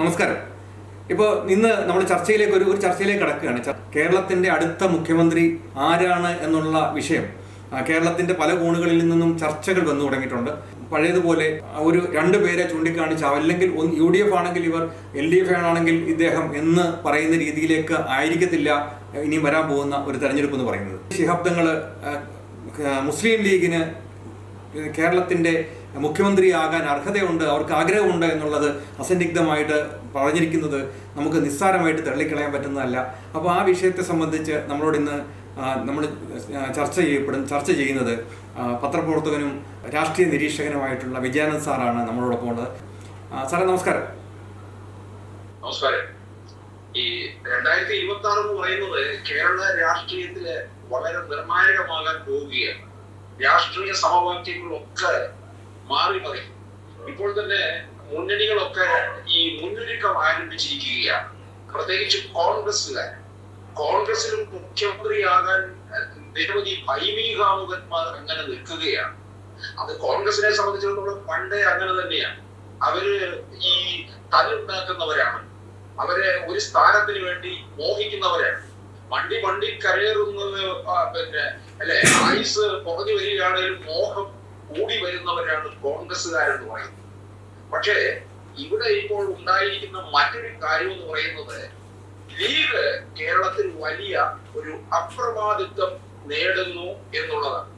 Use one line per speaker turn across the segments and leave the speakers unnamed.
നമസ്കാരം. ഇപ്പോൾ ഇന്ന് നമ്മൾ ചർച്ചയിലേക്ക് ഒരു ഒരു ചർച്ചയിലേക്ക് കടക്കുകയാണ്. കേരളത്തിന്റെ അടുത്ത മുഖ്യമന്ത്രി ആരാണ് എന്നുള്ള വിഷയം കേരളത്തിന്റെ പല കോണുകളിൽ നിന്നും ചർച്ചകൾ വന്നു തുടങ്ങിയിട്ടുണ്ട്. പഴയതുപോലെ ഒരു രണ്ട് പേരെ ചൂണ്ടിക്കാണിച്ച അല്ലെങ്കിൽ യു ഡി എഫ് ആണെങ്കിൽ ഇവർ എൽ ഡി എഫ് ആണെങ്കിൽ ഇദ്ദേഹം എന്ന് പറയുന്ന രീതിയിലേക്ക് ആയിരിക്കത്തില്ല ഇനി വരാൻ പോകുന്ന ഒരു തെരഞ്ഞെടുപ്പ് എന്ന് പറയുന്നത്. ശിഹാബ്ദങ്ങൾ മുസ്ലിം ലീഗിന് കേരളത്തിന്റെ മുഖ്യമന്ത്രിയാകാൻ അർഹതയുണ്ട് അവർക്ക് ആഗ്രഹമുണ്ട് എന്നുള്ളത് അസന്നിഗ്ധമായിട്ട് പറഞ്ഞിരിക്കുന്നത് നമുക്ക് നിസ്സാരമായിട്ട് തള്ളിക്കളയാൻ പറ്റുന്നതല്ല. അപ്പോൾ ആ വിഷയത്തെ സംബന്ധിച്ച് നമ്മളോട് ഇന്ന് നമ്മൾ ചർച്ച ചെയ്യപ്പെടും ചർച്ച ചെയ്യുന്നത് പത്രപ്രവർത്തകനും രാഷ്ട്രീയ നിരീക്ഷകനുമായിട്ടുള്ള വിജയാനന്ദ് സാറാണ് നമ്മളോടൊപ്പം ഉള്ളത്. സാറേ നമസ്കാരം.
നമസ്കാരം. ഈ രണ്ടായിരത്തി ഇരുപത്തി ആറ് എന്ന് പറയുന്നത് കേരള രാഷ്ട്രീയത്തിൽ വളരെ നിർണായകമാകാൻ പോവുകയാണ്. രാഷ്ട്രീയ സമവാക്യങ്ങളൊക്കെ മാറി മറി ഇപ്പോൾ തന്നെ മുന്നണികളൊക്കെ ഈ മുന്നൊരുക്കം ആരംഭിച്ചിരിക്കുകയാണ്. പ്രത്യേകിച്ച് കോൺഗ്രസ്സുകാർ കോൺഗ്രസിലും മുഖ്യമന്ത്രിയാകാൻ നിരവധി ഭൈമീകാമുകന്മാർ അങ്ങനെ നിൽക്കുകയാണ്. അത് കോൺഗ്രസിനെ സംബന്ധിച്ചിടത്തോളം പണ്ടേ അങ്ങനെ തന്നെയാണ്. അവർ ഈ തലുണ്ടാക്കുന്നവരാണ് അവരെ ഒരു സ്ഥാനത്തിന് വേണ്ടി മോഹിക്കുന്നവരാണ്. വണ്ടി വണ്ടി കരയേറുന്നത് പിന്നെ അല്ലെ ആയുസ് കുറഞ്ഞു വരികയാണെങ്കിലും മോഹം കൂടി വരുന്നവരാണ് കോൺഗ്രസ്സുകാരെന്ന് പറയുന്നത്. പക്ഷേ ഇവിടെ ഇപ്പോൾ ഉണ്ടായിരിക്കുന്ന മറ്റൊരു കാര്യം എന്ന് പറയുന്നത് ലീഗ് കേരളത്തിൽ വലിയ ഒരു അപ്രമാദിത്വം നേടുന്നു എന്നുള്ളതാണ്.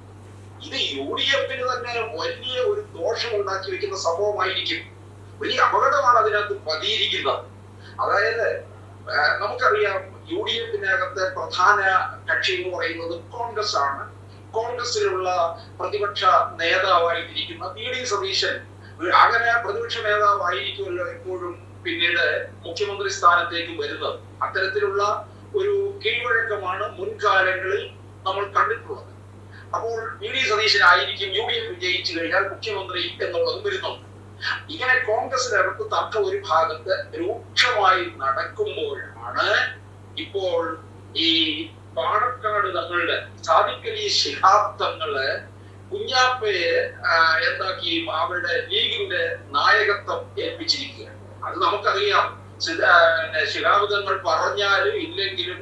ഇത് യു ഡി എഫിന് തന്നെ വലിയ ഒരു ദോഷം ഉണ്ടാക്കി വെക്കുന്ന സംഭവമായിരിക്കും. വലിയ അപകടമാണ് അതിനകത്ത് പതിയിരിക്കുന്നത്. അതായത് നമുക്കറിയാം യു ഡി എഫിനകത്തെ പ്രധാന കക്ഷി എന്ന് പറയുന്നത് കോൺഗ്രസ് ആണ് കോൺഗ്രസിലുള്ള പ്രതിപക്ഷ നേതാവായിട്ടിരിക്കുന്ന വി ഡി സതീശൻ. അങ്ങനെ പ്രതിപക്ഷ നേതാവായിരിക്കുമല്ലോ എപ്പോഴും പിന്നീട് മുഖ്യമന്ത്രി സ്ഥാനത്തേക്ക് വരുന്നത്. അത്തരത്തിലുള്ള ഒരു കീഴ്വഴക്കമാണ് മുൻകാലങ്ങളിൽ നമ്മൾ കണ്ടിട്ടുള്ളത്. അപ്പോൾ വി ഡി സതീശനായിരിക്കും യു ഡി എഫ് വിജയിച്ചു കഴിഞ്ഞാൽ മുഖ്യമന്ത്രി എന്നുള്ളതും വരുന്നുണ്ട്. ഇങ്ങനെ കോൺഗ്രസിനകത്ത് തർക്കം ഒരു ഭാഗത്ത് രൂക്ഷമായി നടക്കുമ്പോഴാണ് ഇപ്പോൾ ഈ പാണക്കാട് തങ്ങളുടെ സാദിക്കലി ശിഹാബ് തങ്ങൾ കുഞ്ഞാപ്പയെ എന്താക്കി അവരുടെ ലീഗിന്റെ നായകത്വം ഏൽപ്പിച്ചിരിക്കുകയാണ് അത് നമുക്കറിയാം. ശിഹാബ് തങ്ങൾ പറഞ്ഞാലും ഇല്ലെങ്കിലും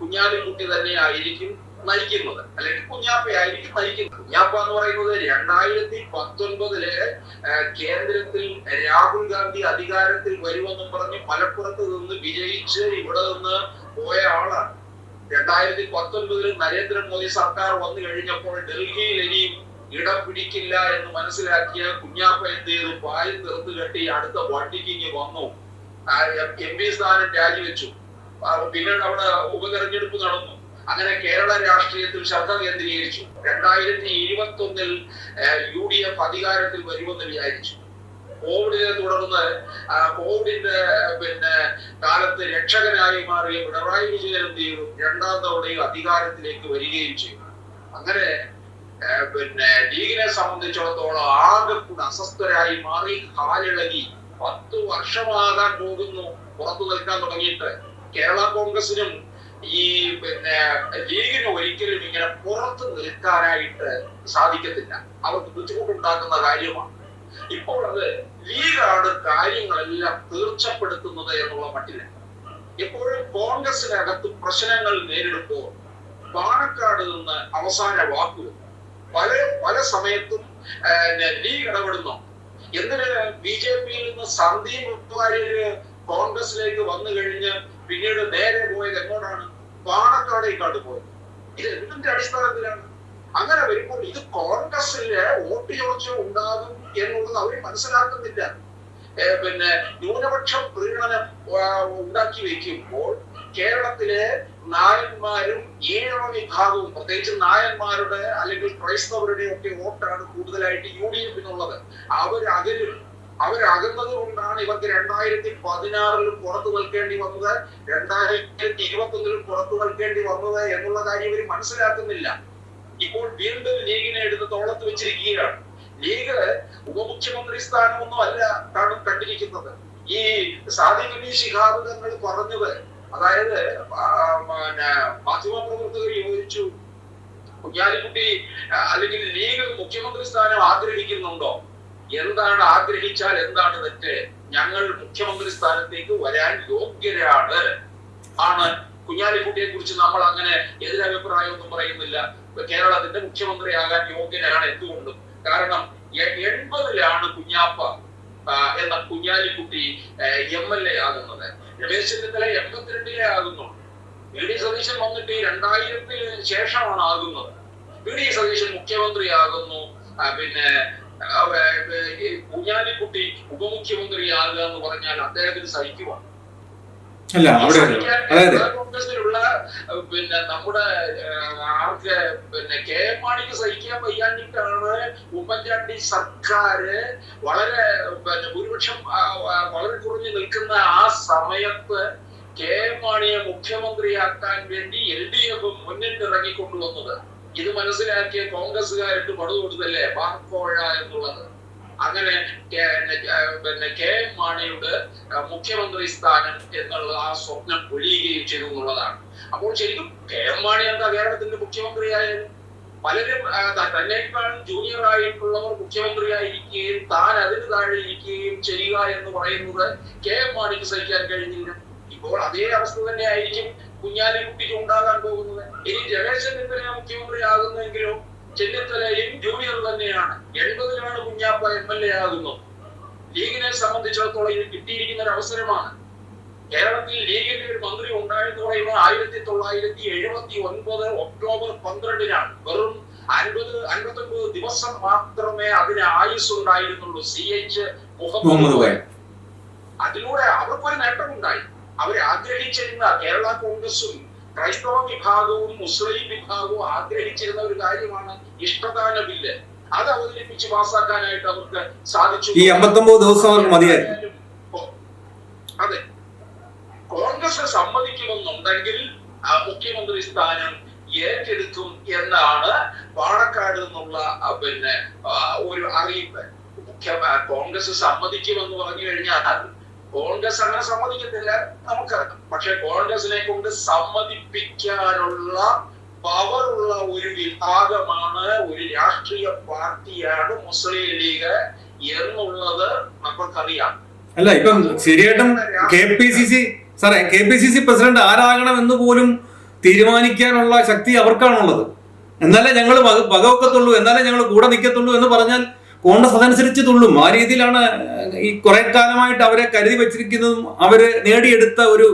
കുഞ്ഞാലിക്കുട്ടി തന്നെ ആയിരിക്കും നയിക്കുന്നത്. അല്ലെങ്കിൽ കുഞ്ഞാപ്പയായിരിക്കും നയിക്കുന്നത്. കുഞ്ഞാപ്പ എന്ന് പറയുന്നത് രണ്ടായിരത്തി പത്തൊൻപതിൽ കേന്ദ്രത്തിൽ രാഹുൽ ഗാന്ധി അധികാരത്തിൽ വരുമെന്നും പറഞ്ഞ് മലപ്പുറത്ത് നിന്ന് വിജയിച്ച് ഇവിടെ നിന്ന് പോയ ആളാണ്. രണ്ടായിരത്തി പത്തൊൻപതിൽ നരേന്ദ്രമോദി സർക്കാർ വന്നു കഴിഞ്ഞപ്പോൾ ഡൽഹിയിൽ ഇനിയും ഇടം പിടിക്കില്ല എന്ന് മനസ്സിലാക്കിയ കുഞ്ഞാപ്പ എന്ത് ചെയ്തു? പായം തീർത്ത് കെട്ടി അടുത്ത വണ്ടിക്ക് ഇനി വന്നു. എം പി സ്ഥാനം രാജിവെച്ചു. പിന്നീട് അവിടെ ഉപതെരഞ്ഞെടുപ്പ് നടന്നു. അങ്ങനെ കേരള രാഷ്ട്രീയത്തിൽ ശ്രദ്ധ കേന്ദ്രീകരിച്ചു. രണ്ടായിരത്തി ഇരുപത്തി ഒന്നിൽ യു ഡി എഫ് അധികാരത്തിൽ വരുമെന്ന് വിചാരിച്ചു. കോവിഡിനെ തുടർന്ന് കോവിഡിന്റെ പിന്നെ കാലത്ത് രക്ഷകനായി മാറിയ പിണറായി വിജയൻ എന്ത് ചെയ്തു? രണ്ടാം തവണയും അധികാരത്തിലേക്ക് വരികയും ചെയ്തു. അങ്ങനെ പിന്നെ ലീഗിനെ സംബന്ധിച്ചിടത്തോളം ആകെ കൂടെ അസ്വസ്ഥരായി മാറി കാലിളകി പത്ത് വർഷമാകാൻ പോകുന്നു. പുറത്തു നിൽക്കാൻ തുടങ്ങിയിട്ട് കേരള കോൺഗ്രസിനും ഈ പിന്നെ ലീഗിന് ഒരിക്കലും ഇങ്ങനെ പുറത്ത് നിൽക്കാനായിട്ട് സാധിക്കത്തില്ല. അവർക്ക് ബുദ്ധിമുട്ടുണ്ടാക്കുന്ന കാര്യമാണ്. ഇപ്പോൾ അത് ലീഗാണ് കാര്യങ്ങളെല്ലാം തീർച്ചപ്പെടുത്തുന്നത് എന്നുള്ള മട്ടില്ല എപ്പോഴും കോൺഗ്രസിനകത്ത് പ്രശ്നങ്ങൾ നേരിടുമ്പോൾ പാണക്കാട് നിന്ന് അവസാന വാക്കുകൾ പല പല സമയത്തും ലീഗ് ഇടപെടുന്നു. എന്തിന്? ബി ജെ പിയിൽ നിന്ന് സന്ദീപ് വാര്യര് കോൺഗ്രസിലേക്ക് വന്നു കഴിഞ്ഞ് പിന്നീട് നേരെ പോയത് എങ്ങോട്ടാണ്? പാണക്കാടേക്കാട് പോയത്. ഇത് എന്തിന്റെ അടിസ്ഥാനത്തിലാണ്? അങ്ങനെ വരുമ്പോൾ ഇത് കോൺഗ്രസിലെ വോട്ട് ചോർച്ച ഉണ്ടാകും എന്നുള്ളത് അവർ മനസ്സിലാക്കുന്നില്ല. പിന്നെ ന്യൂനപക്ഷ പ്രീണനം ഉണ്ടാക്കി വെക്കുമ്പോൾ കേരളത്തിലെ നായന്മാരും ഈഴവ വിഭാഗവും പ്രത്യേകിച്ച് നായന്മാരുടെ അല്ലെങ്കിൽ ക്രൈസ്തവരുടെ ഒക്കെ വോട്ടാണ് കൂടുതലായിട്ട് യു ഡി എഫിനുള്ളത് അവരകലും അവരകുന്നത് കൊണ്ടാണ് ഇവർക്ക് രണ്ടായിരത്തി പതിനാറിലും പുറത്തു നിൽക്കേണ്ടി വന്നത് രണ്ടായിരത്തി ഇരുപത്തി ഒന്നിലും പുറത്തു നിൽക്കേണ്ടി വന്നത് എന്നുള്ള കാര്യം ഇവർ മനസ്സിലാക്കുന്നില്ല. ഇപ്പോൾ വീണ്ടും ലീഗിനെ എടുത്ത് തോളത്ത് വെച്ചിരിക്കുകയാണ്. ലീഗ് ഉപമുഖ്യമന്ത്രി സ്ഥാനമൊന്നും അല്ല കാണും കണ്ടിരിക്കുന്നത്. ഈ സാദിഖ് അലി ശിഹാബ് തങ്ങൾ പറഞ്ഞത് അതായത് മാധ്യമ പിന്നെ മാധ്യമപ്രവർത്തകർ യോജിച്ചു. കുഞ്ഞാലിക്കുട്ടി അല്ലെങ്കിൽ ലീഗ് മുഖ്യമന്ത്രി സ്ഥാനം ആഗ്രഹിക്കുന്നുണ്ടോ? എന്താണ് ആഗ്രഹിച്ചാൽ എന്താണ് തെറ്റ്? ഞങ്ങൾ മുഖ്യമന്ത്രി സ്ഥാനത്തേക്ക് വരാൻ യോഗ്യരാണ്. ആണ് കുഞ്ഞാലിക്കുട്ടിയെ കുറിച്ച് നമ്മൾ അങ്ങനെ എതിരഭിപ്രായമൊന്നും പറയുന്നില്ല. കേരളത്തിന്റെ മുഖ്യമന്ത്രിയാകാൻ യോഗ്യനാണ് എന്തുകൊണ്ടും. കാരണം എൺപതിലാണ് കുഞ്ഞാപ്പ എന്ന കുഞ്ഞാലിക്കുട്ടി എം എൽ എ ആകുന്നത്. രമേശ് ചെന്നിത്തല എൺപത്തിരണ്ടിലെ ആകുന്നുള്ളൂ വി ഡി സതീശൻ വന്നിട്ട് രണ്ടായിരത്തിന് ശേഷമാണ് ആകുന്നത്. വി ഡി സതീശൻ മുഖ്യമന്ത്രിയാകുന്നു. പിന്നെ കുഞ്ഞാലിക്കുട്ടി ഉപമുഖ്യമന്ത്രിയാകുക എന്ന് പറഞ്ഞാൽ അദ്ദേഹത്തിന് സഹിക്കുമോ
അല്ല അവിടെ അതായത്
കോൺഗ്രസിലുള്ള പിന്നെ നമ്മുടെ ആർക്ക് പിന്നെ കെ എം മാണിക്ക് സഹിക്കാൻ വയ്യാഞ്ഞിട്ടാണ് ഉമ്മൻചാണ്ടി സർക്കാര് വളരെ പിന്നെ ഭൂരിപക്ഷം വളരെ കുറഞ്ഞു നിൽക്കുന്ന ആ സമയത്ത് കെ എം മാണിയെ മുഖ്യമന്ത്രിയാക്കാൻ വേണ്ടി എൽ ഡി എഫ് മുന്നിട്ടിറങ്ങിക്കൊണ്ടുവന്നത്. ഇത് മനസ്സിലാക്കിയ കോൺഗ്രസ്സുകാരിട്ട് പടു കൊടുത്തല്ലേ ബാർക്കോഴ എന്നുള്ളത്. അങ്ങനെ പിന്നെ കെ എം മാണിയുടെ മുഖ്യമന്ത്രി സ്ഥാനം എന്നുള്ള ആ സ്വപ്നം ഒഴിയുകയും ചെയ്തു എന്നുള്ളതാണ്. അപ്പോൾ ശരിക്കും കെ എം മാണി എന്താ കേരളത്തിന്റെ മുഖ്യമന്ത്രിയായാലും പലരും തന്നെക്കാൾ ജൂനിയർ ആയിട്ടുള്ളവർ മുഖ്യമന്ത്രിയായിരിക്കുകയും താൻ അതിന് താഴെ ഇരിക്കുകയും ചെയ്യുക എന്ന് പറയുന്നത് കെ എം മാണിക്ക് സഹിക്കാൻ കഴിഞ്ഞില്ല. ഇപ്പോൾ അതേ അവസ്ഥ തന്നെ ആയിരിക്കും കുഞ്ഞാലിക്കുട്ടിക്ക് ഉണ്ടാകാൻ പോകുന്നത്. ഇനി രമേശ് ചെന്നിത്തല മുഖ്യമന്ത്രി ആകുന്നെങ്കിലോ ചെന്നിത്തലയും ജൂനിയർ തന്നെയാണ്. എൺപതിലാണ് കുഞ്ഞാപ്പ എം എൽ എ ആകുന്നത്. ലീഗിനെ സംബന്ധിച്ചിടത്തോളം ഇത് കിട്ടിയിരിക്കുന്ന ഒരു അവസരമാണ്. കേരളത്തിൽ ലീഗിന്റെ ഒരു മന്ത്രി ഉണ്ടായെന്ന് പറയുന്നത് ആയിരത്തി തൊള്ളായിരത്തി എഴുപത്തി ഒൻപത് ഒക്ടോബർ പന്ത്രണ്ടിനാണ്. വെറും അൻപത് അൻപത്തൊൻപത് ദിവസം മാത്രമേ അതിന് ആയുസ് ഉണ്ടായിരുന്നുള്ളൂ സി എച്ച്
മുഹമ്മദ്.
അതിലൂടെ അവർക്കൊരു നേട്ടമുണ്ടായി. അവർ ആഗ്രഹിച്ചിരുന്ന കേരള കോൺഗ്രസും ക്രൈസ്തവ വിഭാഗവും മുസ്ലിം വിഭാഗവും ആഗ്രഹിച്ചിരുന്ന ഒരു കാര്യമാണ് ഇഷ്ടദാന ബില്ല് അത് അവതരിപ്പിച്ച് പാസ്സാക്കാനായിട്ട് അവർക്ക് സാധിച്ചു.
ഈ 59 ദിവസം അവർക്ക് മതിയായിരുന്നു.
അതെ. കോൺഗ്രസ് സമ്മതിക്കുമെന്നുണ്ടെങ്കിൽ മുഖ്യമന്ത്രി സ്ഥാനം ഏറ്റെടുക്കും എന്നാണ് പാണക്കാട് നിന്നുള്ള പിന്നെ ഒരു അറിയിപ്പ്. മുഖ്യ കോൺഗ്രസ് സമ്മതിക്കുമെന്ന് പറഞ്ഞു കഴിഞ്ഞാൽ കോൺഗ്രസ് അങ്ങനെ സമ്മതിക്കത്തില്ല നമുക്കറിയാം പക്ഷെ കോൺഗ്രസിനെ കൊണ്ട് സമ്മതിപ്പിക്കാനുള്ള പവറുള്ള ഒരു വിഭാഗമാണ് ഒരു രാഷ്ട്രീയ പാർട്ടിയാണ് മുസ്ലിം ലീഗ് എന്നുള്ളത് നമുക്കറിയാം.
അല്ല ഇപ്പം ശരിയായിട്ടും കെ പി സി സി സാറേ K P C C president ആരാകണം എന്ന് പോലും തീരുമാനിക്കാനുള്ള ശക്തി അവർക്കാണുള്ളത്. എന്നാലേ ഞങ്ങൾ വകവെക്കത്തുള്ളൂ എന്നാലേ ഞങ്ങൾ കൂടെ നിൽക്കത്തുള്ളൂ എന്ന് പറഞ്ഞാൽ കോൺഗ്രസ് അതനുസരിച്ച് തുള്ളും. ആ രീതിയിലാണ് ഈ കുറെ കാലമായിട്ട് അവരെ കരുതി വെച്ചിരിക്കുന്നതും അവർ നേടിയെടുത്ത ഒരു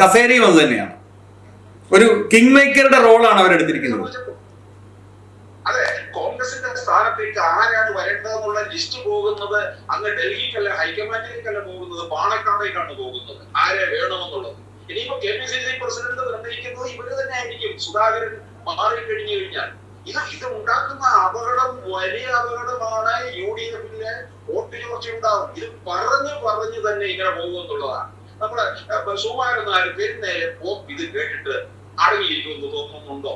കസേരയും അത് തന്നെയാണ്. ഒരു കിങ് മേക്കറുടെ റോളാണ് അവരെടുത്തിരിക്കുന്നത്.
അതെ കോൺഗ്രസിന്റെ സ്ഥാനത്തേക്ക് ആരാണ് വരേണ്ടതെന്നുള്ള ലിസ്റ്റ് പോകുന്നത് അങ്ങ് ഡൽഹിക്കല്ല ഹൈക്കമാൻഡിലേക്കല്ല പോകുന്നത് പാണക്കാടേക്കാണ് പോകുന്നത്. ആരെ വേണമെന്നുള്ളത്. ഇനിയിപ്പോ K P C C president നിർണയിക്കുന്നത് ഇവർ തന്നെ ആയിരിക്കും സുധാകരൻ മാറിക്കഴിഞ്ഞു കഴിഞ്ഞാൽ. ഇത് ഇത് ഉണ്ടാക്കുന്ന അപകടം വലിയ അപകടമാണ് യു ഡി എഫിലെ വോട്ട് ചോർച്ച ഉണ്ടാവും ഇത് പറഞ്ഞു പറഞ്ഞു തന്നെ ഇങ്ങനെ പോകുമെന്നുള്ളതാണ് നമ്മുടെ സുമാരെന്നാലും പെരുന്നേരെ പോപ്പ് ഇത് കേട്ടിട്ട് അടങ്ങിയിരിക്കുമെന്ന് തോന്നുന്നുണ്ടോ?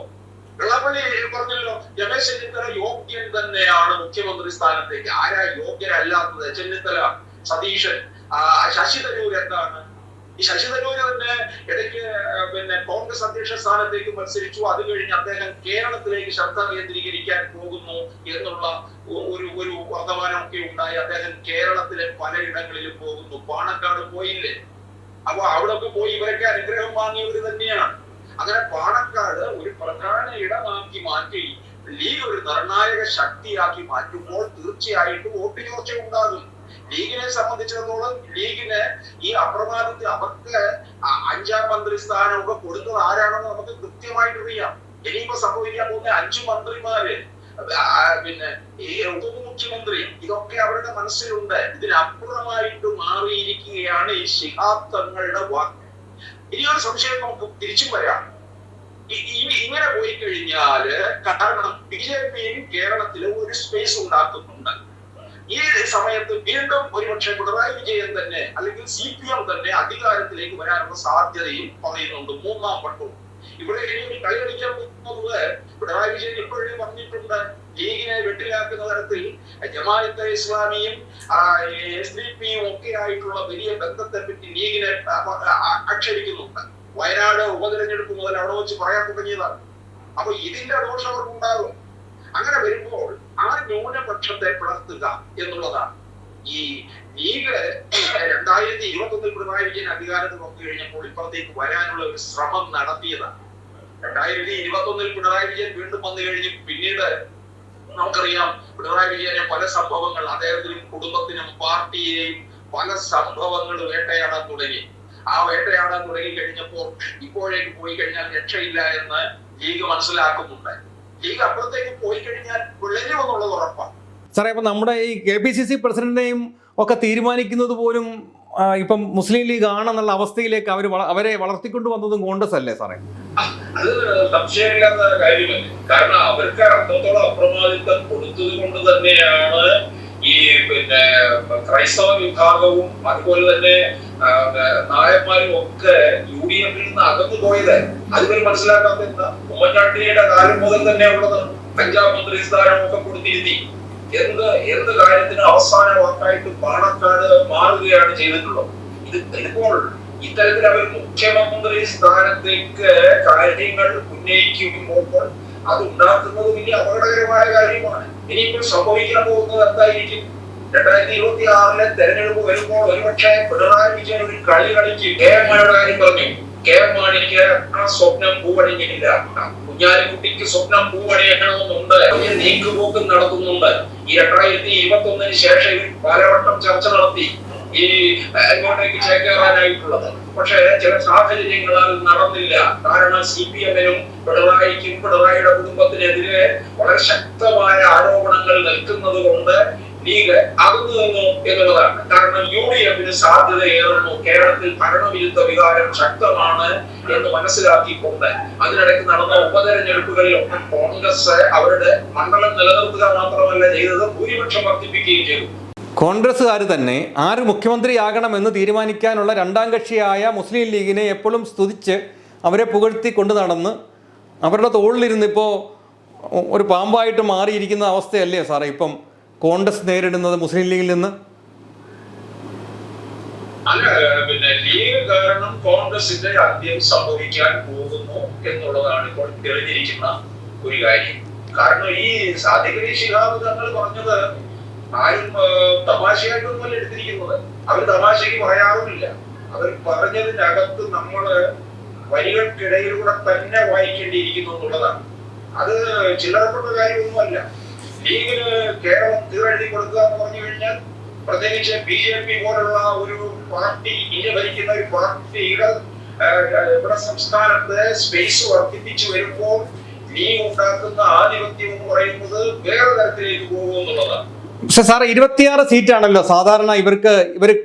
വെള്ളപ്പള്ളി പറഞ്ഞല്ലോ രമേശ് ചെന്നിത്തല യോഗ്യൻ തന്നെയാണ് മുഖ്യമന്ത്രി സ്ഥാനത്തേക്ക്. ആരാ യോഗ്യരല്ലാത്തത്? ചെന്നിത്തല സതീശൻ ശശി തരൂർ എന്താണ്? ഈ ശശി തരൂര് തന്നെ ഇടയ്ക്ക് പിന്നെ കോൺഗ്രസ് അധ്യക്ഷ സ്ഥാനത്തേക്ക് മത്സരിച്ചു. അത് കഴിഞ്ഞ് അദ്ദേഹം കേരളത്തിലേക്ക് ശ്രദ്ധ കേന്ദ്രീകരിക്കാൻ പോകുന്നു എന്നുള്ള ഒരു ഒരു വർത്തമാനമൊക്കെ ഉണ്ടായി. അദ്ദേഹം കേരളത്തിലെ പലയിടങ്ങളിലും പോകുന്നു. പാണക്കാട് പോയില്ലേ? അപ്പൊ അവിടെ പോയി ഇവരൊക്കെ അനുഗ്രഹം വാങ്ങിയവർ തന്നെയാണ്. അങ്ങനെ പാണക്കാട് ഒരു പ്രധാന ഇടമാക്കി മാറ്റി. ലീഗ് ഒരു നിർണായക ശക്തിയാക്കി മാറ്റുമ്പോൾ തീർച്ചയായിട്ടും വോട്ട് ചോർച്ച ഉണ്ടാകും ലീഗിനെ സംബന്ധിച്ചിടത്തോളം ലീഗിന് ഈ അപ്രമാദത്തിൽ അവർക്ക് അഞ്ചാം മന്ത്രി സ്ഥാനമൊക്കെ കൊടുത്തത് ആരാണെന്ന് നമുക്ക് കൃത്യമായിട്ട് അറിയാം. ഇനിയിപ്പോ സംഭവിക്കാൻ പോകുന്ന അഞ്ചു മന്ത്രിമാര് പിന്നെ ഈ ഉപമുഖ്യമന്ത്രി ഇതൊക്കെ അവരുടെ മനസ്സിലുണ്ട്. ഇതിനപ്പുറമായിട്ട് മാറിയിരിക്കുകയാണ് ഈ ശിഹാബ്ദങ്ങളുടെ വാക്ക്. ഇനി ഒരു സംശയം നമുക്ക് തിരിച്ചും വരാം. ഇങ്ങനെ പോയി കഴിഞ്ഞാൽ കാരണം ബി ജെ പിയും കേരളത്തിൽ ഒരു സ്പേസ് ഉണ്ടാക്കുന്നുണ്ട്. ഈ സമയത്ത് വീണ്ടും ഒരുപക്ഷെ പിണറായി വിജയൻ തന്നെ അല്ലെങ്കിൽ സി പി എം തന്നെ അധികാരത്തിലേക്ക് വരാനുള്ള സാധ്യതയും പറയുന്നുണ്ട് മൂന്നാം വട്ടവും. ഇവിടെ ഇനി ഒരു കളി കളിക്കാൻ പോകുന്നത് പിണറായി വിജയൻ ഇപ്പോഴേ പറഞ്ഞിട്ടുണ്ട് ലീഗിനെ വെട്ടിലാക്കുന്ന തരത്തിൽ ജമാഅത്തെ ഇസ്ലാമിയും എസ് ഡി പിയും ഒക്കെ ആയിട്ടുള്ള വലിയ ബന്ധത്തെ പറ്റി ലീഗിനെ ആക്ഷേപിക്കുന്നുണ്ട്. വയനാട് ഉപതെരഞ്ഞെടുപ്പ് മുതൽ അവിടെ വെച്ച് പറയാൻ തുടങ്ങിയതാണ്. അപ്പൊ ഇതിന്റെ ദോഷം അവർക്കുണ്ടാകും അങ്ങനെ വരുമ്പോൾ ആ ന്യൂനപക്ഷത്തെ പിളർത്തുക എന്നുള്ളതാണ്. ഈ ലീഗ് രണ്ടായിരത്തി ഇരുപത്തി ഒന്നിൽ പിണറായി വിജയൻ അധികാരത്തിൽ വന്നു കഴിഞ്ഞപ്പോൾ ഇപ്പുറത്തേക്ക് വരാനുള്ള ഒരു ശ്രമം നടത്തിയതാണ്. രണ്ടായിരത്തി ഇരുപത്തി ഒന്നിൽ പിണറായി വിജയൻ വീണ്ടും വന്നു കഴിഞ്ഞ് പിന്നീട് നമുക്കറിയാം പിണറായി വിജയനെ പല സംഭവങ്ങൾ അദ്ദേഹത്തിനും കുടുംബത്തിനും പാർട്ടിയെയും പല സംഭവങ്ങൾ വേട്ടയാടാൻ തുടങ്ങി. ആ വേട്ടയാടാൻ തുടങ്ങി കഴിഞ്ഞപ്പോൾ ഇപ്പോഴേക്ക് പോയി കഴിഞ്ഞാൽ രക്ഷയില്ല എന്ന് ലീഗ് മനസ്സിലാക്കുന്നുണ്ട്. ലീഗ് അപ്പുറത്തേക്ക് പോയി കഴിഞ്ഞാൽ വിളരുമെന്നുള്ളത് ഉറപ്പാണ്.
സാറേ അപ്പം നമ്മുടെ ഈ കെ പി സി സി പ്രസിഡന്റിനെയും ഒക്കെ തീരുമാനിക്കുന്നത് പോലും ഇപ്പം മുസ്ലിം ലീഗ് ആണെന്നുള്ള അവസ്ഥയിലേക്ക് അവർ അവരെ വളർത്തിക്കൊണ്ടു വന്നതും കോൺഗ്രസ് അല്ലേ സാറേ?
അത് സംശയമില്ലാത്ത കാര്യമല്ലേ? കാരണം അവർക്ക് അർത്ഥത്തോളം അപ്രമാദിത്വം കൊടുത്തത് കൊണ്ട് തന്നെയാണ് ഈ പിന്നെ ക്രൈസ്തവ വിഭാഗവും അതുപോലെ തന്നെ നായന്മാരും ഒക്കെ യു ഡി എഫിൽ നിന്ന് അകന്നു പോയത്. അതുവരെ മനസ്സിലാക്കാത്ത എന്താ? ഉമ്മൻചാണ്ടിയുടെ കാലം മുതൽ തന്നെ ഉള്ളത് പഞ്ചാബ് മന്ത്രി സ്ഥാനം ഒക്കെ കൊടുത്തിരുത്തി. എന്ത് എന്ത് കാര്യത്തിന് അവസാന വാക്കായിട്ട് പാണക്കാട് മാറുകയാണ് ചെയ്തിട്ടുള്ളത്? ഇത് ഇപ്പോൾ ഇത്തരത്തിൽ അവർ മുഖ്യമന്ത്രി സ്ഥാനത്തേക്ക് കാര്യങ്ങൾ ഉന്നയിക്കുമ്പോൾ അത് ഉണ്ടാക്കുന്നത് വലിയ അപകടകരമായ കാര്യമാണ്. ഇനിയിപ്പോൾ സംഭവിക്കാൻ പോകുന്നത് എന്തായിരിക്കും? രണ്ടായിരത്തി ഇരുപത്തി ആറിലെ തെരഞ്ഞെടുപ്പ് വരുമ്പോൾ ഒരുപക്ഷെ പിണറായി വിജയൻ ഒരു കളി കളിച്ച് കെ എം മാണിയുടെ കാര്യം പറഞ്ഞു. കെ എം മാണിക്ക് ആ സ്വപ്നം പൂവണിഞ്ഞിട്ടില്ല. കുഞ്ഞാലിക്കുട്ടിക്ക് സ്വപ്നം പൂവണിയണമെന്നുണ്ട്. നീക്കുപോക്കും നടത്തുന്നുണ്ട്. ഈ രണ്ടായിരത്തി ഇരുപത്തി ഒന്നിന് ശേഷം പലവട്ടം ചർച്ച നടത്തി. ഈ അങ്ങോട്ടേക്ക് ചേക്കേറാനായിട്ടുള്ളത്. പക്ഷേ ചില സാഹചര്യങ്ങളാൽ നടന്നില്ല. കാരണം സി പി എമ്മിനും പിണറായിക്കും പിണറായിയുടെ കുടുംബത്തിനെതിരെ വളരെ ശക്തമായ ആരോപണങ്ങൾ നിൽക്കുന്നത് കൊണ്ട് ലീഗ് അകന്നു നിന്നു എന്നുള്ളതാണ്. കാരണം യു ഡി എഫിന് സാധ്യതയേറുന്നു. കേരളത്തിൽ ഭരണവിരുദ്ധ വികാരം ശക്തമാണ് എന്ന് മനസ്സിലാക്കിക്കൊണ്ട് അതിനിടയ്ക്ക് നടന്ന ഉപതെരഞ്ഞെടുപ്പുകളിലൊക്കെ കോൺഗ്രസ് അവരുടെ മണ്ഡലം നിലനിർത്തുക മാത്രമല്ല ചെയ്തത് ഭൂരിപക്ഷം വർദ്ധിപ്പിക്കുകയും ചെയ്തു.
കോൺഗ്രസ്സുകാർ തന്നെ ആര് മുഖ്യമന്ത്രിയാകണം എന്ന് തീരുമാനിക്കാനുള്ള രണ്ടാം കക്ഷിയായ മുസ്ലിം ലീഗിനെ എപ്പോഴും സ്തുതിച്ച് അവരെ പുകഴ്ത്തി കൊണ്ടു നടന്ന് അവരുടെ തോളിലിരുന്ന് ഇപ്പോൾ ഒരു പാമ്പായിട്ട് മാറിയിരിക്കുന്ന അവസ്ഥയല്ലേ സാറേ ഇപ്പം കോൺഗ്രസ് നേരിടുന്നത് മുസ്ലിം ലീഗിൽ നിന്ന്?
അല്ല പിന്നെ ലീഗ് കാരണം കോൺഗ്രസിന്റെ അന്ത്യം സംഭവിക്കാൻ പോകുന്നു എന്നുള്ളതാണ് ഇപ്പോൾ തെളിഞ്ഞിരിക്കുന്ന ഒരു കാര്യം. കാരണം ഈ സാധികരി ശിഹാബ് തങ്ങൾ പറഞ്ഞത് ആരും തമാശയായിട്ടൊന്നുമല്ല എടുത്തിരിക്കുന്നത്. അവർ തമാശയ്ക്ക് പറയാറുമില്ല അവർ പറഞ്ഞതിനകത്ത് നമ്മൾ വരികൾക്കിടയിലൂടെ തന്നെ വായിക്കേണ്ടിയിരിക്കുന്നു എന്നുള്ളതാണ്. അത് ചില്ലറപ്പെട്ട കാര്യമൊന്നുമല്ല. ലീഗിന് കേരളം തീരെഴുതി കൊടുക്കുക എന്ന് പറഞ്ഞു കഴിഞ്ഞാൽ പ്രത്യേകിച്ച് ബി ജെ പി പോലുള്ള ഒരു പാർട്ടി ഇനി ഭരിക്കുന്ന ഒരു പാർട്ടിയുടെ ആ, ഇവിടെ സംസ്ഥാനത്ത് സ്പേസ് വർദ്ധിപ്പിച്ചു വരുമ്പോൾ ലീഗ് ഉണ്ടാക്കുന്ന ആധിപത്യം എന്ന് പറയുന്നത് വേറെ തരത്തിലേക്ക് പോകും എന്നുള്ളതാണ്.
പക്ഷെ സാറേ ഇരുപത്തിയാറ് സീറ്റാണല്ലോ. സാധാരണ ഇവർക്ക്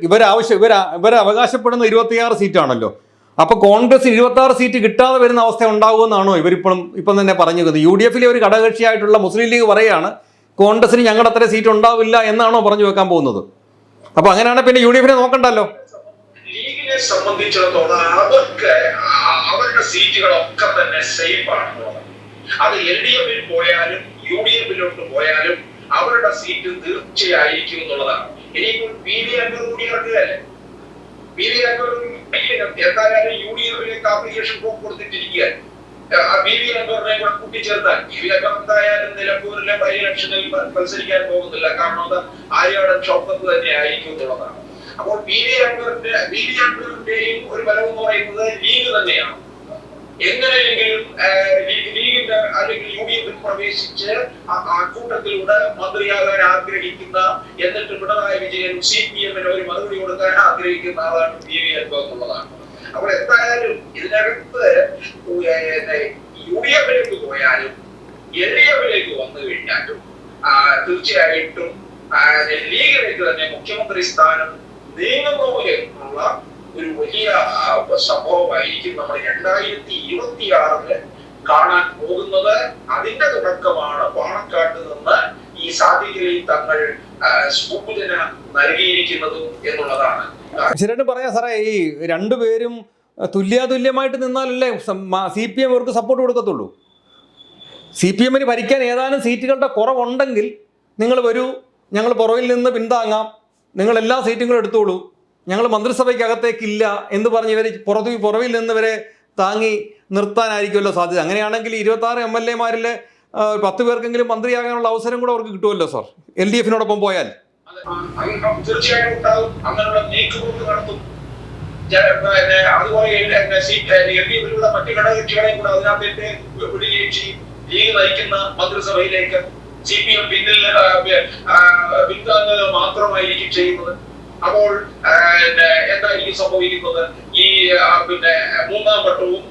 ഇവർ ആവശ്യം ഇവർ ഇവർ അവകാശപ്പെടുന്ന ഇരുപത്തിയാറ് സീറ്റാണല്ലോ. അപ്പൊ കോൺഗ്രസ് ഇരുപത്തി ആറ് സീറ്റ് കിട്ടാതെ വരുന്ന അവസ്ഥ ഉണ്ടാകുമെന്നാണോ ഇവരിപ്പോഴും ഇപ്പം തന്നെ പറഞ്ഞത് യു ഡി എഫിലെ ഒരു ഘടകകക്ഷിയായിട്ടുള്ള മുസ്ലിം ലീഗ് പറയാണ് കോൺഗ്രസിന് ഞങ്ങളുടെ അത്ര സീറ്റ് ഉണ്ടാവില്ല എന്നാണോ പറഞ്ഞു വെക്കാൻ പോകുന്നത്? അപ്പൊ അങ്ങനെയാണെങ്കിൽ പിന്നെ യു ഡി എഫിനെ നോക്കണ്ടല്ലോ.
ലീഗിനെ സംബന്ധിച്ചിടത്തോളം അവർക്ക് അവരുടെ സീറ്റുകളൊക്കെ തന്നെ സേഫ് ആണ് അത് എൽ ഡി എഫിൽ പോയാലും യു ഡി എഫിലോട്ട് പോയാലും അവരുടെ സീറ്റ് തീർച്ചയായിരിക്കും എന്നുള്ളതാണ്. ഇനിയിപ്പോൾ പി വി അൻവർ കൂടി ഇറക്കുകയല്ലേ? പി വി അൻവർ എന്തായാലും യു ഡി എഫിലേക്ക് ആപ്ലിക്കേഷൻ ഫോം കൊടുത്തിട്ടിരിക്കുകയാണ്. ബി കൂട്ടിച്ചേർത്താൽ ബി എന്തായാലും നിലമ്പൂരിലെ മത്സരിക്കാൻ പോകുന്നില്ല. കാരണം അത് ആര്യാടൻ ഷോപ്പത്ത് തന്നെ ആയിരിക്കും എന്നുള്ളതാണ്. അപ്പോൾ ബി വി അക്ബറിന്റെ ബി വി അക്ബറിന്റെയും ഒരു ബലമെന്ന് പറയുന്നത് ലീഗ് തന്നെയാണ്. എങ്ങനെയെങ്കിലും ലീഗിന്റെ അല്ലെങ്കിൽ യു ഡി എഫിൽ പ്രവേശിച്ച് ആ- ആ കൂട്ടത്തിലൂടെ മന്ത്രിയാകാൻ ആഗ്രഹിക്കുന്ന എന്നിട്ട് പിണറായി വിജയൻ സി പി എമ്മിന് ഒരു മറുപടി കൊടുക്കാൻ ആഗ്രഹിക്കുന്ന ആളാണ് ബി വി അക്ബർ എന്നുള്ളതാണ്. അപ്പോൾ എന്തായാലും ഇതിനകത്ത് യു ഡി എഫിലേക്ക് പോയാലും എൽ ഡി എഫിലേക്ക് വന്നു കഴിഞ്ഞാലും തീർച്ചയായിട്ടും ലീഗിലേക്ക് തന്നെ മുഖ്യമന്ത്രി സ്ഥാനം നീങ്ങുന്നു എന്നുള്ള ഒരു വലിയ സംഭവമായിരിക്കും നമ്മൾ രണ്ടായിരത്തി ഇരുപത്തി ആറിൽ കാണാൻ പോകുന്നത്. അതിന്റെ തുടക്കമാണ് പാണക്കാട്ട് നിന്ന് ഈ സാധ്യതയിൽ തങ്ങൾ സൂചന നൽകിയിരിക്കുന്നതും എന്നുള്ളതാണ്.
ശരിയായിട്ട് പറയാ സാറേ ഈ രണ്ടുപേരും തുല്യാതുല്യമായിട്ട് നിന്നാലല്ലേ സി പി എം അവർക്ക് സപ്പോർട്ട് കൊടുക്കത്തുള്ളൂ. സി പി എമ്മിന് ഭരിക്കാൻ ഏതാനും സീറ്റുകളുടെ കുറവുണ്ടെങ്കിൽ നിങ്ങൾ വരൂ ഞങ്ങൾ പുറകിൽ നിന്ന് പിന്താങ്ങാം നിങ്ങൾ എല്ലാ സീറ്റുകളും എടുത്തോളൂ ഞങ്ങൾ മന്ത്രിസഭയ്ക്കകത്തേക്കില്ല എന്ന് പറഞ്ഞ് ഇവർ പുറത്തു പുറവിൽ നിന്ന് ഇവരെ താങ്ങി നിർത്താനായിരിക്കുമല്ലോ സാധ്യത. അങ്ങനെയാണെങ്കിൽ ഇരുപത്തി ആറ് എം എൽ എമാരിൽ പത്ത് പേർക്കെങ്കിലും മന്ത്രിയാകാനുള്ള അവസരം കൂടെ അവർക്ക് കിട്ടുമല്ലോ സാർ എൽ ഡി എഫിനോടൊപ്പം പോയാൽ.
തീർച്ചയായും അങ്ങനെയുള്ള നീക്കുപോക്ക് നടത്തും. അതുപോലെ എൽ ഡി എഫിലുള്ള മറ്റു ഘടകകക്ഷികളെ കൂടെ അതിനകത്തേക്ക് വിടുകയും ചെയ്യും. ലീഗ് നയിക്കുന്ന മന്ത്രിസഭയിലേക്ക് സി പി എം പിന്നിൽ പിന്താങ്ങുക മാത്രമായിരിക്കും ചെയ്യുന്നത്. അപ്പോൾ എന്തായിരിക്കും സംഭവിക്കുന്നത്? ഈ പിന്നെ മൂന്നാം വട്ടവും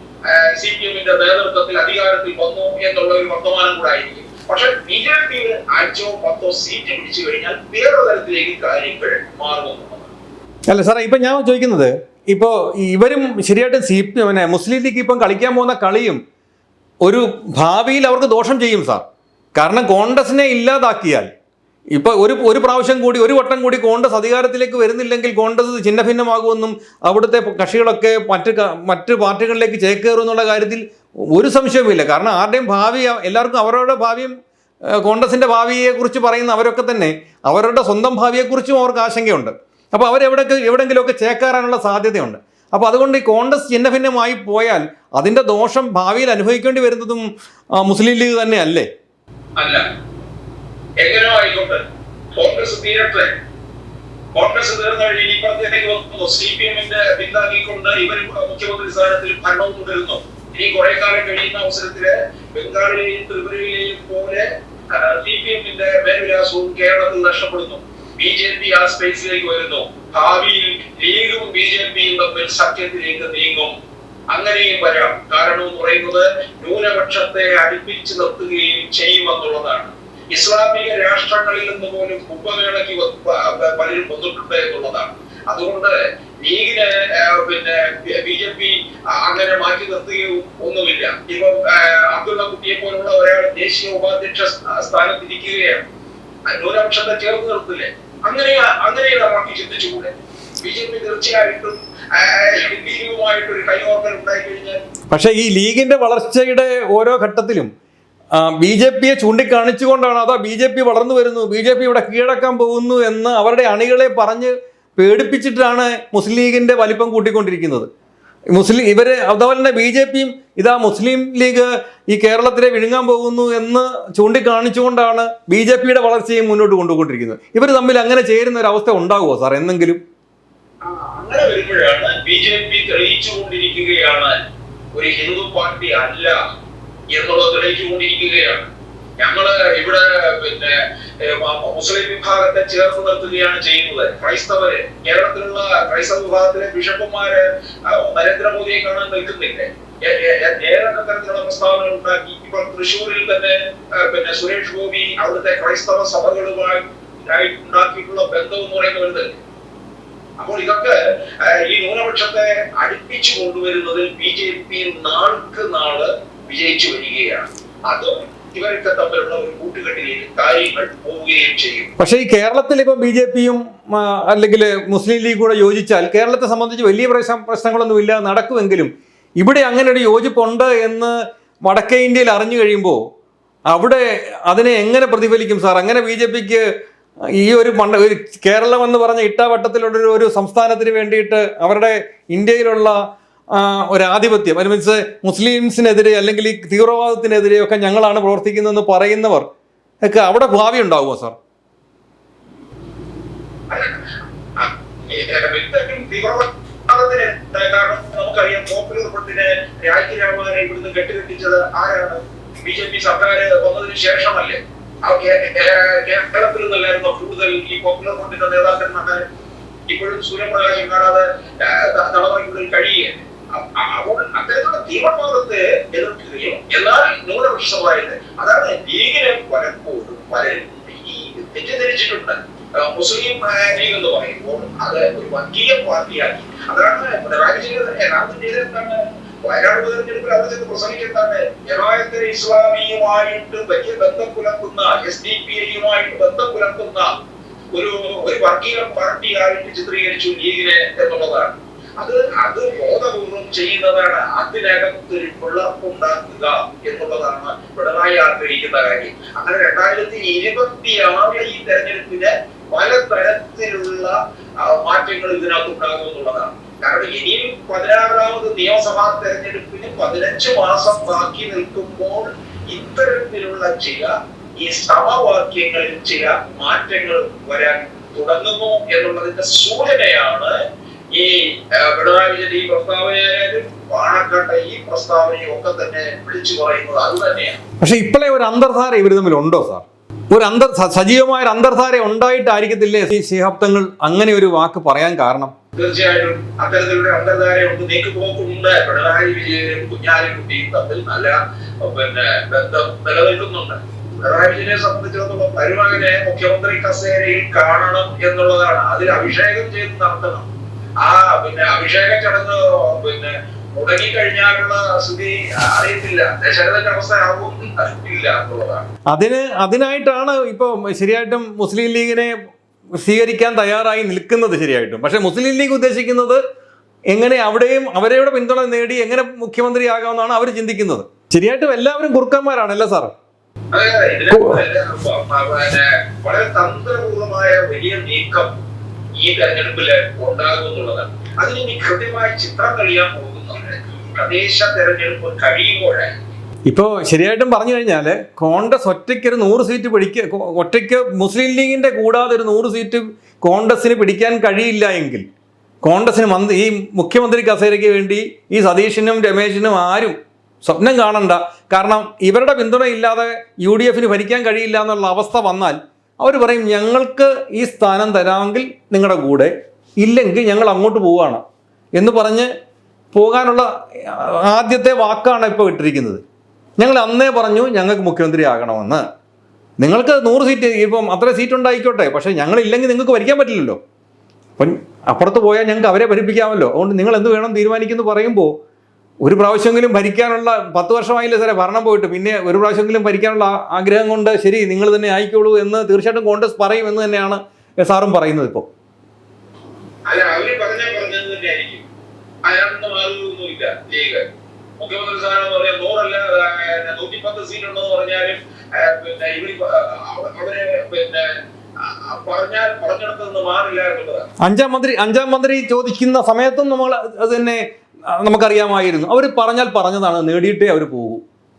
സി പി എമ്മിന്റെ നേതൃത്വത്തിൽ അധികാരത്തിൽ വന്നു എന്നുള്ള ഒരു വർത്തമാനം കൂടെ ആയിരിക്കും. പക്ഷെ ബി ജെ പിയിൽ അഞ്ചോ പത്തോ സീറ്റ് പിടിച്ചു കഴിഞ്ഞാൽ വേറൊരു തരത്തിലേക്ക് കാര്യങ്ങൾ മാറുമെന്നുള്ളതാണ്.
അല്ല സാറേ ഇപ്പം ഞാൻ ചോദിക്കുന്നത് ഇപ്പോൾ ഇവരും ശരിയായിട്ട് സി പിന്നെ മുസ്ലിം ലീഗ് ഇപ്പം കളിക്കാൻ പോകുന്ന കളിയും ഒരു ഭാവിയിൽ അവർക്ക് ദോഷം ചെയ്യും സാർ. കാരണം കോൺഗ്രസിനെ ഇല്ലാതാക്കിയാൽ ഇപ്പോൾ ഒരു ഒരു പ്രാവശ്യം കൂടി ഒരു വട്ടം കൂടി കോൺഗ്രസ് അധികാരത്തിലേക്ക് വരുന്നില്ലെങ്കിൽ കോൺഗ്രസ് ചിഹ്നഭിന്നമാകുമെന്നും അവിടുത്തെ കക്ഷികളൊക്കെ മറ്റ് മറ്റ് പാർട്ടികളിലേക്ക് ചേക്കേറും എന്നുള്ള കാര്യത്തിൽ ഒരു സംശയവുമില്ല. കാരണം ആരുടെയും ഭാവി എല്ലാവർക്കും അവരുടെ ഭാവിയും കോൺഗ്രസിന്റെ ഭാവിയെക്കുറിച്ച് പറയുന്ന അവരൊക്കെ തന്നെ അവരുടെ സ്വന്തം ഭാവിയെക്കുറിച്ചും അവർക്ക് ആശങ്കയുണ്ട്. അപ്പോൾ അവരെവിടെയൊക്കെ എവിടെയെങ്കിലുമൊക്കെ ചേക്കാറാനുള്ള സാധ്യതയുണ്ട്. അപ്പോൾ അതുകൊണ്ട് ഈ കോൺഗ്രസ് ചിഹ്നഭിന്നമായി പോയാൽ അതിന്റെ ദോഷം ഭാവിയിൽ അനുഭവിക്കേണ്ടി വരുന്നതും മുസ്ലിം ലീഗ് തന്നെ അല്ലേ.
എങ്ങനെയോ ആയിക്കോട്ടെ. കോൺഗ്രസ് തീരട്ടെ. കോൺഗ്രസ് തീർന്നു കഴിഞ്ഞ് ഇനിയിപ്പത്തേക്ക് വന്നു സി പി എമ്മിന്റെ പിന്താങ്ങിക്കൊണ്ട് ഇവർ മുഖ്യമന്ത്രി സ്ഥാനത്തിൽ ഭരണവും തുടരുന്നു. ഇനി കുറെ കാലം കഴിയുന്ന അവസരത്തിൽ ബംഗാളിലെയും ത്രിപുരയിലെയും പോലെ സി പി എമ്മിന്റെ മേൽവിലാസവും കേരളത്തിൽ നഷ്ടപ്പെടുന്നു. ബി ജെ പി ആ സ്പേസിലേക്ക് വരുന്നു. ഭാവിയിൽ ലീഗും ബി ജെ പിയും തമ്മിൽ സഖ്യത്തിലേക്ക് നീങ്ങും. അങ്ങനെയും വരാം. കാരണം എന്ന് പറയുന്നത് ന്യൂനപക്ഷത്തെ അടുപ്പിച്ച് നിർത്തുകയും ചെയ്യുമെന്നുള്ളതാണ് ഇസ്ലാമിക രാഷ്ട്രങ്ങളിൽ നിന്ന് പോലും കുംഭമേളയ്ക്ക് പലരും വന്നിട്ടുണ്ട് എന്നുള്ളതാണ്. അതുകൊണ്ട് ലീഗിന് പിന്നെ ബി ജെ പി അങ്ങനെ മാറ്റി നിർത്തുകയും ഒന്നുമില്ല. ഇപ്പൊ അബ്ദുള്ള കുട്ടിയെ പോലുള്ള ഒരാൾ ദേശീയ ഉപാധ്യക്ഷ സ്ഥാ- സ്ഥാനത്തിരിക്കുകയാണ്. ന്യൂനപക്ഷത്തെ ചേർത്ത് നിർത്തില്ലേ? അങ്ങനെ അങ്ങനെയുള്ള നമുക്ക് ചിന്തിച്ചുകൂടെ. ബി ജെ പി തീർച്ചയായിട്ടും ലീഗുമായിട്ടൊരു ഉണ്ടായി
പക്ഷേ ഈ ലീഗിന്റെ വളർച്ചയുടെ ഓരോ ഘട്ടത്തിലും ബി ജെ പിയെ ചൂണ്ടിക്കാണിച്ചുകൊണ്ടാണ് അതാ ബി ജെ പി വളർന്നു വരുന്നു ബി ജെ പി ഇവിടെ കീഴടക്കാൻ പോകുന്നു എന്ന് അവരുടെ അണികളെ പറഞ്ഞ് പേടിപ്പിച്ചിട്ടാണ് മുസ്ലിം ലീഗിന്റെ വലിപ്പം കൂട്ടിക്കൊണ്ടിരിക്കുന്നത്. മുസ്ലിം ഇവർ അതുപോലെ തന്നെ ബി ജെ പിയും ഇതാ മുസ്ലിം ലീഗ് ഈ കേരളത്തിലെ വിഴുങ്ങാൻ പോകുന്നു എന്ന് ചൂണ്ടിക്കാണിച്ചുകൊണ്ടാണ് ബി ജെ പിയുടെ വളർച്ചയും മുന്നോട്ട് കൊണ്ടുപോയിക്കൊണ്ടിരിക്കുന്നത്. ഇവർ തമ്മിൽ അങ്ങനെ ചേരുന്ന ഒരു അവസ്ഥ ഉണ്ടാകുമോ സാർ? എന്തെങ്കിലും?
അങ്ങനെ വരുമ്പോഴാണ് ബി ജെ പി തെളിയിച്ചുകൊണ്ടിരിക്കുകയാണ്. ഒരു ഹിന്ദു പാർട്ടി അല്ല എന്നുള്ളത് തെളിയിച്ചുകൊണ്ടിരിക്കുകയാണ്. ഞങ്ങൾ ഇവിടെ പിന്നെ മുസ്ലിം വിഭാഗത്തെ ചേർത്ത് നിർത്തുകയാണ് ചെയ്യുന്നത്. ക്രൈസ്തവര് കേരളത്തിലുള്ള ക്രൈസ്തവ വിഭാഗത്തിലെ ബിഷപ്പുമാര് നരേന്ദ്രമോദിയെ കാണാൻ നിൽക്കുന്നില്ലേ? ഏതൊക്കെ തരത്തിലുള്ള പ്രസ്താവനകൾ ഉണ്ടാക്കി? ഇപ്പൊ തൃശ്ശൂരിൽ തന്നെ പിന്നെ സുരേഷ് ഗോപി അവിടുത്തെ ക്രൈസ്തവ സഭകളുമായി ഉണ്ടാക്കിയിട്ടുള്ള ബന്ധം എന്ന് പറയുന്നത് അപ്പോൾ ഇതൊക്കെ ഈ ന്യൂനപക്ഷത്തെ അടുപ്പിച്ചു കൊണ്ടുവരുന്നതിൽ ബി ജെ പി നാൾക്ക് നാൾ വിജയിച്ചു വരികയാണ്. അതും ഇവരൊക്കെ തമ്മിലുള്ള ഒരു കൂട്ടുകെട്ടിലേക്ക് കാര്യങ്ങൾ പോവുകയും ചെയ്യും.
പക്ഷേ ഈ കേരളത്തിൽ ഇപ്പൊ ബി ജെ പിയും അല്ലെങ്കിൽ മുസ്ലിം ലീഗ് കൂടെ യോജിച്ചാൽ കേരളത്തെ സംബന്ധിച്ച് വലിയ പ്രശ്നം പ്രശ്നങ്ങളൊന്നുമില്ല നടക്കുമെങ്കിലും ഇവിടെ അങ്ങനെ ഒരു യോജിപ്പുണ്ട് എന്ന് വടക്കേ ഇന്ത്യയിൽ അറിഞ്ഞു കഴിയുമ്പോൾ അവിടെ അതിനെ എങ്ങനെ പ്രതിഫലിക്കും സാർ? അങ്ങനെ ബി ജെ പിക്ക് ഈ ഒരു ഒരു കേരളം എന്ന് പറഞ്ഞ ഇട്ടാവട്ടത്തിലുള്ള ഒരു സംസ്ഥാനത്തിന് വേണ്ടിയിട്ട് അവരുടെ ഇന്ത്യയിലുള്ള ആ, ഒരു ആധിപത്യം അത് മീൻസ് മുസ്ലിംസിനെതിരെ അല്ലെങ്കിൽ ഈ തീവ്രവാദത്തിനെതിരെ ഒക്കെ ഞങ്ങളാണ് പ്രവർത്തിക്കുന്നതെന്ന് പറയുന്നവർ ഒക്കെ അവിടെ ഭാവി ഉണ്ടാവുമോ സാർ
ശേഷമല്ലേ? കൂടുതൽ ഈ പോപ്പുലർ ഇപ്പോഴും സൂര്യപ്രകാശം കാണാതെ നടപടികൾ കഴിയുകയാണ് അ- അ- അപ്പോൾ അത്തരത്തിലുള്ള തീവ്രവാദത്തെ എതിർക്കുകയും എന്നാൽ ന്യൂനപക്ഷമായിട്ട് അതാണ് ലീഗിനെ പലപ്പോഴും പലരും ഈ തെറ്റിദ്ധരിച്ചിട്ടുണ്ട്. മുസ്ലിം ലീഗ് എന്ന് പറയുമ്പോൾ അത് ഒരു വർഗീയ പാർട്ടിയാക്കി. അതാണ് പിണറായി വിജയൻ യഥാർത്ഥം ചെയ്തെന്താണ് വയനാട് ഉപതെരഞ്ഞെടുപ്പിൽ അവർ ചെന്ന് പ്രസംഗിക്കുന്നതാണ് ജമാഅത്തെ ഇസ്ലാമിയുമായിട്ട് വലിയ ബന്ധം പുലർത്തുന്ന എസ് ഡി പി ഐയുമായിട്ട് ബന്ധം പുലർത്തുന്ന ഒരു ഒരു വർഗീയ പാർട്ടിയായിട്ട് ചിത്രീകരിച്ചു ലീഗിനെ എന്നുള്ളതാണ്. അത് അത് ബോധപൂർവം ചെയ്യുന്നതാണ്. അതിനകത്ത് ഒരു പിളർപ്പുണ്ടാക്കുക എന്നുള്ളതാണ് പിണറായി ആഗ്രഹിക്കുന്ന കാര്യം. അങ്ങനെ രണ്ടായിരത്തി ഇരുപത്തി ആറിലെ ഈ തെരഞ്ഞെടുപ്പിന് പല തരത്തിലുള്ള മാറ്റങ്ങൾ ഇതിനകത്ത് ഉണ്ടാകും എന്നുള്ളതാണ്. കാരണം ഇനിയും പതിനാറാമത് നിയമസഭാ തെരഞ്ഞെടുപ്പിന് പതിനഞ്ച് മാസം ബാക്കി നിൽക്കുമ്പോൾ ഇത്തരത്തിലുള്ള ചില ഈ സമവാക്യങ്ങളിൽ ചില മാറ്റങ്ങൾ വരാൻ തുടങ്ങുന്നു എന്നുള്ളതിന്റെ സൂചനയാണ് ഈ പിണറായി വിജയൻ ഈ പ്രസ്താവനയായാലും വാഴക്കട്ട ഈ പ്രസ്താവനയും ഒക്കെ തന്നെ വിളിച്ചു പറയുന്നത് അത് തന്നെയാണ്.
പക്ഷെ ഇപ്പോഴേ ഒരു അന്തർധാര ഇവർ തമ്മിൽ ഉണ്ടോ സാർ? ഒരു അന്തർ സജീവമായ ഒരു അന്തർധാര ഉണ്ടായിട്ടായിരിക്കത്തില്ലേ ഈ ശിഹാബ്ദങ്ങൾ അങ്ങനെ ഒരു വാക്ക് പറയാൻ കാരണം?
തീർച്ചയായിട്ടും അത്തരത്തിലുള്ള അന്തർധാരയുണ്ട് നീക്കുപോക്കുണ്ട് പിണറായി വിജയനും കുഞ്ഞാലിക്കുട്ടിയും തമ്മിൽ നല്ല പിന്നെ ബന്ധം നിലനിൽക്കുന്നുണ്ട്. പിണറായി വിജയനെ സംബന്ധിച്ചിടത്തോളം മരുമകനെ മുഖ്യമന്ത്രി കസേരയിൽ കാണണം എന്നുള്ളതാണ്. അതിൽ അഭിഷേകം ചെയ്ത് നടത്തണം. ആ പിന്നെ അഭിഷേക ചടങ്ങ് പിന്നെ മുടങ്ങിക്കഴിഞ്ഞാലുള്ള സ്ഥിതി അറിയത്തില്ല. ദശരഥന്റെ അവസ്ഥ ആവും ഇല്ല എന്നുള്ളതാണ്.
അതിന് അതിനായിട്ടാണ് ഇപ്പൊ ശരിയായിട്ടും മുസ്ലിം ലീഗിനെ സ്വീകരിക്കാൻ തയ്യാറായി നിൽക്കുന്നത് ശരിയായിട്ടും. പക്ഷെ മുസ്ലിം ലീഗ് ഉദ്ദേശിക്കുന്നത് എങ്ങനെ അവിടെയും അവരെയുടെ പിന്തുണ നേടി എങ്ങനെ മുഖ്യമന്ത്രിയാകാമെന്നാണ് അവർ ചിന്തിക്കുന്നത്. ശരിയായിട്ടും എല്ലാവരും കുറുക്കന്മാരാണല്ലോ സാർ?
അതെ, ഇതിന് വളരെ തന്ത്രപൂർവമായ വലിയ നീക്കം ഈ തെരഞ്ഞെടുപ്പിൽ ഉണ്ടാകുന്നുള്ളതാണ്. അതിന് ഇനി കൃത്യമായി ചിത്രം കഴിയാൻ പോകുന്നുണ്ട്. പ്രദേശ തെരഞ്ഞെടുപ്പ് കഴിയുമ്പോഴേ.
ഇപ്പോൾ ശരിയായിട്ടും പറഞ്ഞു കഴിഞ്ഞാൽ കോൺഗ്രസ് ഒറ്റയ്ക്ക് ഒരു നൂറ് സീറ്റ് പിടിക്ക ഒറ്റയ്ക്ക് മുസ്ലിം ലീഗിന്റെ കൂടാതെ ഒരു നൂറ് സീറ്റ് കോൺഗ്രസിന് പിടിക്കാൻ കഴിയില്ല എങ്കിൽ കോൺഗ്രസിന് മന്ത്രി ഈ മുഖ്യമന്ത്രി കസേരയ്ക്ക് വേണ്ടി ഈ സതീഷിനും രമേശിനും ആരും സ്വപ്നം കാണണ്ട. കാരണം ഇവരുടെ പിന്തുണ ഇല്ലാതെ യു ഡി എഫിന് ഭരിക്കാൻ കഴിയില്ല എന്നുള്ള അവസ്ഥ വന്നാൽ അവർ പറയും ഞങ്ങൾക്ക് ഈ സ്ഥാനം തരാമെങ്കിൽ നിങ്ങളുടെ കൂടെ ഇല്ലെങ്കിൽ ഞങ്ങൾ അങ്ങോട്ട് പോവുകയാണ്. എന്ന് പറഞ്ഞ് പോകാനുള്ള ആദ്യത്തെ വാക്കാണ് ഇപ്പോൾ ഇട്ടിരിക്കുന്നത്. ഞങ്ങൾ അന്നേ പറഞ്ഞു ഞങ്ങൾക്ക് മുഖ്യമന്ത്രി ആകണമെന്ന്. നിങ്ങൾക്ക് നൂറ് സീറ്റ് ഇപ്പം അത്ര സീറ്റ് ഉണ്ടായിക്കോട്ടെ പക്ഷേ ഞങ്ങളില്ലെങ്കിൽ നിങ്ങൾക്ക് ഭരിക്കാൻ പറ്റില്ലല്ലോ. അപ്പം അപ്പുറത്ത് പോയാൽ ഞങ്ങൾക്ക് അവരെ ഭരിപ്പിക്കാമല്ലോ. അതുകൊണ്ട് നിങ്ങൾ എന്ത് വേണം തീരുമാനിക്കുന്നു പറയുമ്പോൾ ഒരു പ്രാവശ്യമെങ്കിലും ഭരിക്കാനുള്ള പത്ത് വർഷമായില്ലേ സാറേ ഭരണം പോയിട്ട്? പിന്നെ ഒരു പ്രാവശ്യമെങ്കിലും ഭരിക്കാനുള്ള ആഗ്രഹം കൊണ്ട് ശരി നിങ്ങൾ തന്നെ ആയിക്കോളൂ എന്ന് തീർച്ചയായിട്ടും കോൺഗ്രസ് പറയും എന്ന് തന്നെയാണ് സാറും പറയുന്നത് ഇപ്പോൾ
മുഖ്യമന്ത്രി സ്ഥാനം പറയാൻ നൂറല്ല പറഞ്ഞാലും പിന്നെ ഇവർ
അഞ്ചാം മന്ത്രി അഞ്ചാം മന്ത്രി ചോദിക്കുന്ന സമയത്തും നമ്മൾ അത് തന്നെ നമുക്കറിയാമായിരുന്നു. അവർ പറഞ്ഞാൽ പറഞ്ഞതാണ് നേടിയിട്ടേ അവർ പോകൂ.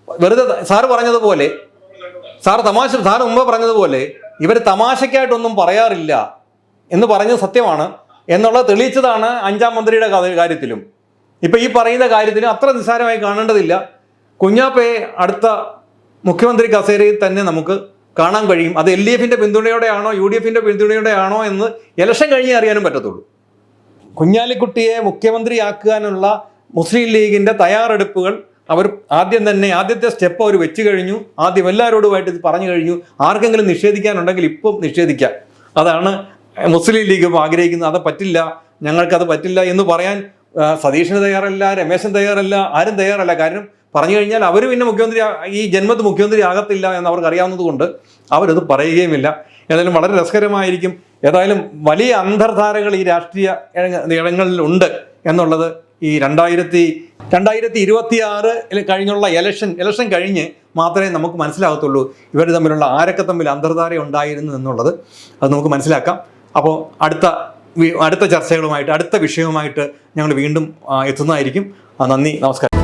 വെറുതെ സാറ് പറഞ്ഞതുപോലെ സാർ തമാശ സാർ മുമ്പ് പറഞ്ഞതുപോലെ ഇവർ തമാശയ്ക്കായിട്ടൊന്നും പറയാറില്ല എന്ന് പറഞ്ഞത് സത്യമാണ്. എന്നുള്ളത് തെളിയിച്ചതാണ് അഞ്ചാം മന്ത്രിയുടെ കാര്യത്തിലും. ഇപ്പൊ ഈ പറയുന്ന കാര്യത്തിലും അത്ര നിസ്സാരമായി കാണേണ്ടതില്ല. കുഞ്ഞാപ്പയെ അടുത്ത മുഖ്യമന്ത്രി കസേരയിൽ തന്നെ നമുക്ക് കാണാൻ കഴിയും. അത് എൽ ഡി എഫിന്റെ പിന്തുണയോടെയാണോ യു ഡി എഫിന്റെ പിന്തുണയോടെയാണോ എന്ന് ഇലക്ഷൻ കഴിഞ്ഞേ അറിയാനും പറ്റത്തുള്ളൂ. കുഞ്ഞാലിക്കുട്ടിയെ മുഖ്യമന്ത്രിയാക്കാനുള്ള മുസ്ലിം ലീഗിന്റെ തയ്യാറെടുപ്പുകൾ അവർ ആദ്യം തന്നെ ആദ്യത്തെ സ്റ്റെപ്പ് അവർ വെച്ച് കഴിഞ്ഞു. ആദ്യം എല്ലാവരോടുമായിട്ട് ഇത് പറഞ്ഞു കഴിഞ്ഞു. ആർക്കെങ്കിലും നിഷേധിക്കാനുണ്ടെങ്കിൽ ഇപ്പം നിഷേധിക്കാം. അതാണ് മുസ്ലിം ലീഗും ആഗ്രഹിക്കുന്നത്. അത് പറ്റില്ല. ഞങ്ങൾക്കത് പറ്റില്ല എന്ന് പറയാൻ സതീഷിന് തയ്യാറല്ല രമേശൻ തയ്യാറല്ല ആരും തയ്യാറല്ല. കാരണം പറഞ്ഞു കഴിഞ്ഞാൽ അവർ പിന്നെ മുഖ്യമന്ത്രി ഈ ജന്മത്ത് മുഖ്യമന്ത്രി ആകത്തില്ല എന്ന് അവർക്ക് അറിയാവുന്നത് കൊണ്ട് അവരത് പറയുകയുമില്ല. ഏതായാലും വളരെ രസകരമായിരിക്കും. ഏതായാലും വലിയ അന്തർധാരകൾ ഈ രാഷ്ട്രീയ ഇടങ്ങ- ഇടങ്ങളിലുണ്ട് എന്നുള്ളത് ഈ രണ്ടായിരത്തി രണ്ടായിരത്തി ഇരുപത്തി ആറ് കഴിഞ്ഞുള്ള എലക്ഷൻ എലക്ഷൻ കഴിഞ്ഞ് മാത്രമേ നമുക്ക് മനസ്സിലാകത്തുള്ളൂ ഇവർ തമ്മിലുള്ള ആരൊക്കെ തമ്മിൽ അന്തർധാര ഉണ്ടായിരുന്നു എന്നുള്ളത്. അത് നമുക്ക് മനസ്സിലാക്കാം. അപ്പോൾ അടുത്ത അടുത്ത ചർച്ചകളുമായിട്ട് അടുത്ത വിഷയവുമായിട്ട് ഞങ്ങൾ വീണ്ടും എത്തുന്നതായിരിക്കും. നന്ദി നമസ്കാരം.